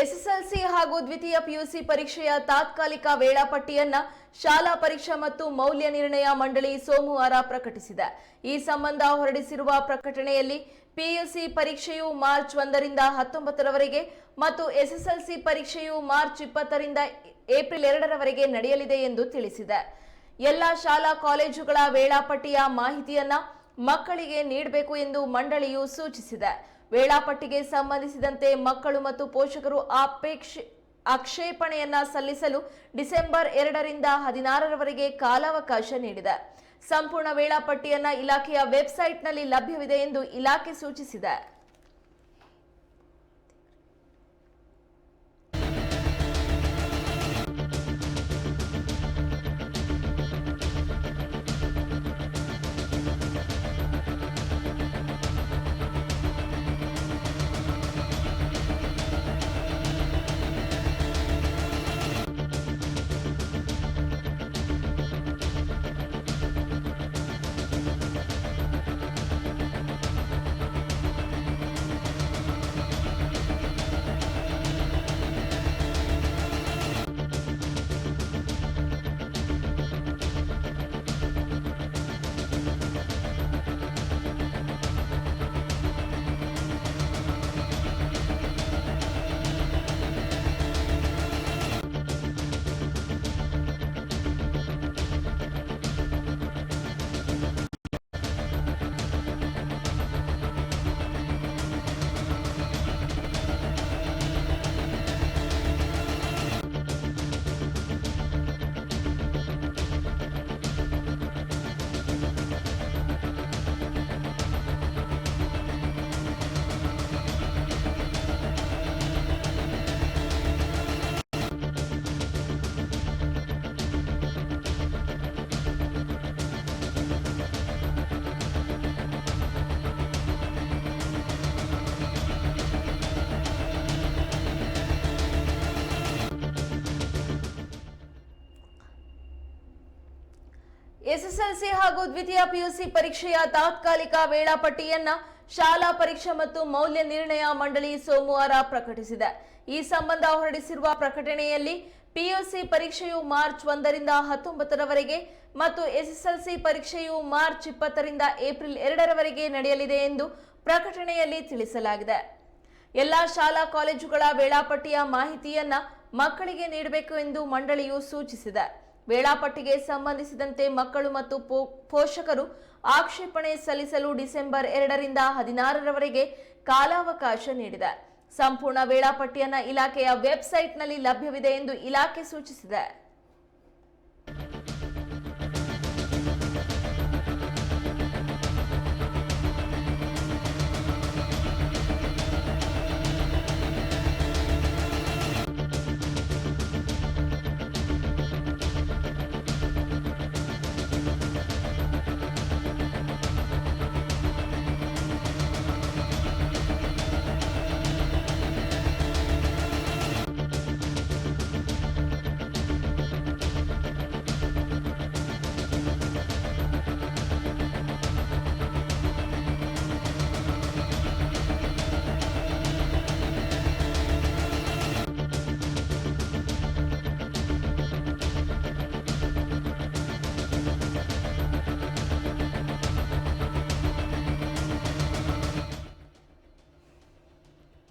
SSLC ಹಾಗೂ ದ್ವಿತೀಯ PUC ಪರೀಕ್ಷೆಯ ತಾತ್ಕಾಲಿಕ ವೇಳಾಪಟ್ಟಿಯನ್ನ ಶಾಲಾ ಪರೀಕ್ಷಾ ಮತ್ತು ಮೌಲ್ಯ ನಿರ್ಣಯ ಮಂಡಳಿ ಸೋಮವಾರ ಪ್ರಕಟಿಸಿದೆ. ಈ ಸಂಬಂಧ ಹೊರಡಿಸಿರುವ ಪ್ರಕಟಣೆಯಲ್ಲಿ ಪಿಯುಸಿ ಪರೀಕ್ಷೆಯು ಮಾರ್ಚ್ ಒಂದರಿಂದ ಹತ್ತೊಂಬತ್ತರವರೆಗೆ ಮತ್ತು ಎಸ್ಎಸ್ಎಲ್ಸಿ ಪರೀಕ್ಷೆಯು ಮಾರ್ಚ್ ಇಪ್ಪತ್ತರಿಂದ ಏಪ್ರಿಲ್ ಎರಡರವರೆಗೆ ನಡೆಯಲಿದೆ ಎಂದು ತಿಳಿಸಿದೆ. ಎಲ್ಲ ಶಾಲಾ ಕಾಲೇಜುಗಳ ವೇಳಾಪಟ್ಟಿಯ ಮಾಹಿತಿಯನ್ನ ಮಕ್ಕಳಿಗೆ ನೀಡಬೇಕು ಎಂದು ಮಂಡಳಿಯು ಸೂಚಿಸಿದೆ. ವೇಳಾಪಟ್ಟಿಗೆ ಸಂಬಂಧಿಸಿದಂತೆ ಮಕ್ಕಳು ಮತ್ತು ಪೋಷಕರು ಆಪೇಕ್ಷೆ ಆಕ್ಷೇಪಣೆಯನ್ನ ಸಲ್ಲಿಸಲು ಡಿಸೆಂಬರ್ ಎರಡರಿಂದ ಹದಿನಾರರವರೆಗೆ ಕಾಲಾವಕಾಶ ನೀಡಿದೆ. ಸಂಪೂರ್ಣ ವೇಳಾಪಟ್ಟಿಯನ್ನ ಇಲಾಖೆಯ ವೆಬ್ಸೈಟ್ನಲ್ಲಿ ಲಭ್ಯವಿದೆ ಎಂದು ಇಲಾಖೆ ಸೂಚಿಸಿದೆ. ಎಸ್ಎಸ್ಎಲ್ಸಿ ಹಾಗೂ ದ್ವಿತೀಯ ಪಿಯುಸಿ ಪರೀಕ್ಷೆಯ ತಾತ್ಕಾಲಿಕ ವೇಳಾಪಟ್ಟಿಯನ್ನ ಶಾಲಾ ಪರೀಕ್ಷೆ ಮತ್ತು ಮೌಲ್ಯ ನಿರ್ಣಯ ಮಂಡಳಿ ಸೋಮವಾರ ಪ್ರಕಟಿಸಿದೆ. ಈ ಸಂಬಂಧ ಹೊರಡಿಸಿರುವ ಪ್ರಕಟಣೆಯಲ್ಲಿ ಪಿಯುಸಿ ಪರೀಕ್ಷೆಯು ಮಾರ್ಚ್ ಒಂದರಿಂದ ಹತ್ತೊಂಬತ್ತರವರೆಗೆ ಮತ್ತು ಎಸ್ಎಸ್ಎಲ್ಸಿ ಪರೀಕ್ಷೆಯು ಮಾರ್ಚ್ ಇಪ್ಪತ್ತರಿಂದ ಏಪ್ರಿಲ್ ಎರಡರವರೆಗೆ ನಡೆಯಲಿದೆ ಎಂದು ಪ್ರಕಟಣೆಯಲ್ಲಿ ತಿಳಿಸಲಾಗಿದೆ. ಎಲ್ಲಾ ಶಾಲಾ ಕಾಲೇಜುಗಳ ವೇಳಾಪಟ್ಟಿಯ ಮಾಹಿತಿಯನ್ನ ಮಕ್ಕಳಿಗೆ ನೀಡಬೇಕು ಎಂದು ಮಂಡಳಿಯು ಸೂಚಿಸಿದೆ. ವೇಳಾಪಟ್ಟಿಗೆ ಸಂಬಂಧಿಸಿದಂತೆ ಮಕ್ಕಳು ಮತ್ತು ಪೋಷಕರು ಆಕ್ಷೇಪಣೆ ಸಲ್ಲಿಸಲು ಡಿಸೆಂಬರ್ ಎರಡರಿಂದ ಹದಿನಾರರವರೆಗೆ ಕಾಲಾವಕಾಶ ನೀಡಿದೆ. ಸಂಪೂರ್ಣ ವೇಳಾಪಟ್ಟಿಯನ್ನು ಇಲಾಖೆಯ ವೆಬ್ಸೈಟ್ನಲ್ಲಿ ಲಭ್ಯವಿದೆ ಎಂದು ಇಲಾಖೆ ಸೂಚಿಸಿದೆ.